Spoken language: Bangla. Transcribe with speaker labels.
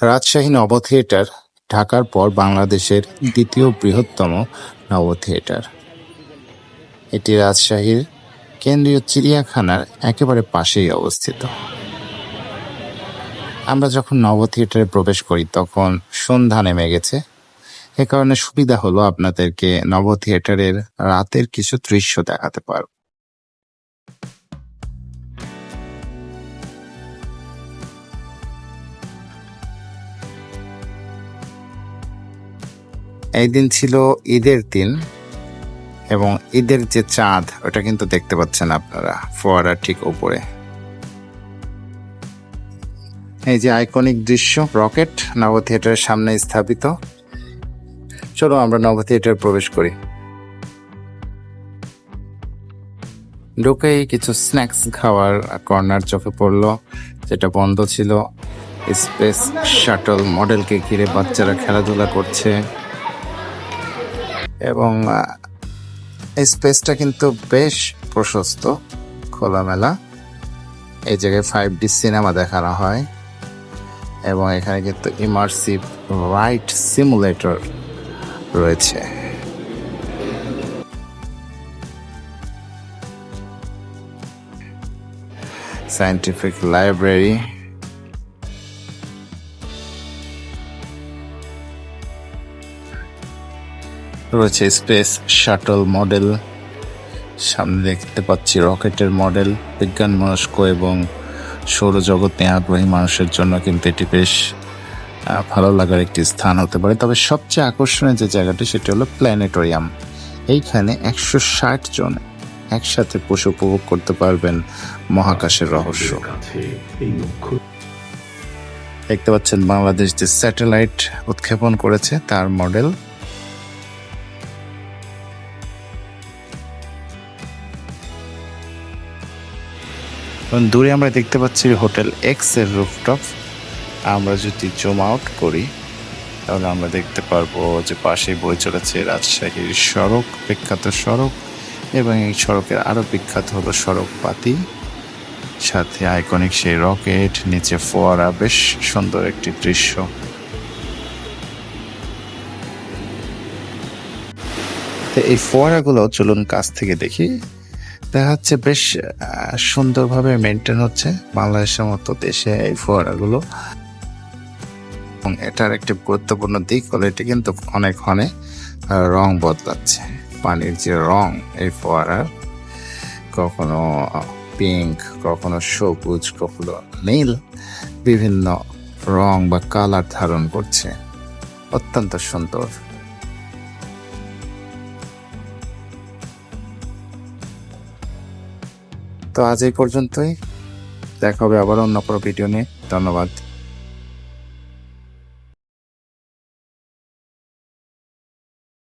Speaker 1: রাজশাহী নব থিয়েটার, ঢাকার পর বাংলাদেশের দ্বিতীয় বৃহত্তম নব থিয়েটার। এটি রাজশাহীর কেন্দ্রীয় চিড়িয়াখানার একেবারে পাশেই অবস্থিত। আমরা যখন নব থিয়েটারে প্রবেশ করি, তখন সন্ধ্যা নেমে গেছে। এ কারণে সুবিধা হলো আপনাদেরকে নব থিয়েটারের রাতের কিছু দৃশ্য দেখাতে পারব। এই দিন ছিল ঈদের দিন এবং ঈদের যে চাঁদ, ওটা কিন্তু দেখতে পাচ্ছেন আপনারা, ফোয়ারার ঠিক উপরে। এই যে আইকনিক দৃশ্য, রকেট নব থিয়েটারের সামনে স্থাপিত। চলো আমরা নব থিয়েটার প্রবেশ করি। ঢুকেই কিছু স্ন্যাক্স খাওয়ার কর্নার চোখে পড়ল, যেটা বন্ধ ছিল। স্পেস শাটল মডেলকে ঘিরে বাচ্চারা খেলাধুলা করছে। এবং স্পেসটা কিন্তু বেশ প্রশস্ত, খোলামেলা। এই জায়গায় ফাইভ ডি সিনেমা দেখানো হয় এবং এখানে কিন্তু ইমার্সিভ রাইট সিমুলেটর রয়েছে। সায়েন্টিফিক লাইব্রেরি রয়েছে স্পেস শাটল মডেল। সামনে দেখতে পাচ্ছি রকেটের মডেল বিজ্ঞান মনস্ক এবং সৌরজগৎ নিয়ে আগ্রহী মানুষের জন্য কিন্তু এটি বেশ ভালো লাগার একটি স্থান হতে পারে। তবে সবচেয়ে আকর্ষণীয় যে জায়গাটি সেটি হলো প্ল্যানেটোরিয়াম। এইখানে একশো ষাট জন একসাথে পশু উপভোগ করতে পারবেন মহাকাশের রহস্য। দেখতে পাচ্ছেন বাংলাদেশ যে স্যাটেলাইট উৎক্ষেপণ করেছে তার মডেল এবং দূরে আমরা দেখতে পাচ্ছি হোটেল এক্সের রুফটপ। আমরা যদি জুম আউট করি, তাহলে আমরা দেখতে পারব যে পাশে বয়ে চলেছে রাজশাহীর সড়ক, বিখ্যাত সড়ক এবং এই সড়কের আরও বিখ্যাত হলো সড়ক পাতি সাথে আইকনিক সেই রকেট নিচে ফোয়ারা, বেশ সুন্দর একটি দৃশ্য। তো এই ফোয়ারাগুলো চলুন কাছ থেকে দেখি। দেখা যাচ্ছে বেশ সুন্দরভাবে মেনটেন হচ্ছে বাংলাদেশের মতো দেশে এই ফোয়ারাগুলো। এবং এটার একটি গুরুত্বপূর্ণ দিক হলো এটি কিন্তু ক্ষণে ক্ষণে রং বদলাচ্ছে। পানির যে রং এই ফোয়ারার কখনো পিঙ্ক কখনো সবুজ, কখনো নীল, বিভিন্ন রং বা কালার ধারণ করছে। অত্যন্ত সুন্দর। তো আজ এই পর্যন্তই। দেখা হবে আবার অন্য কোনো ভিডিও নিয়ে। ধন্যবাদ।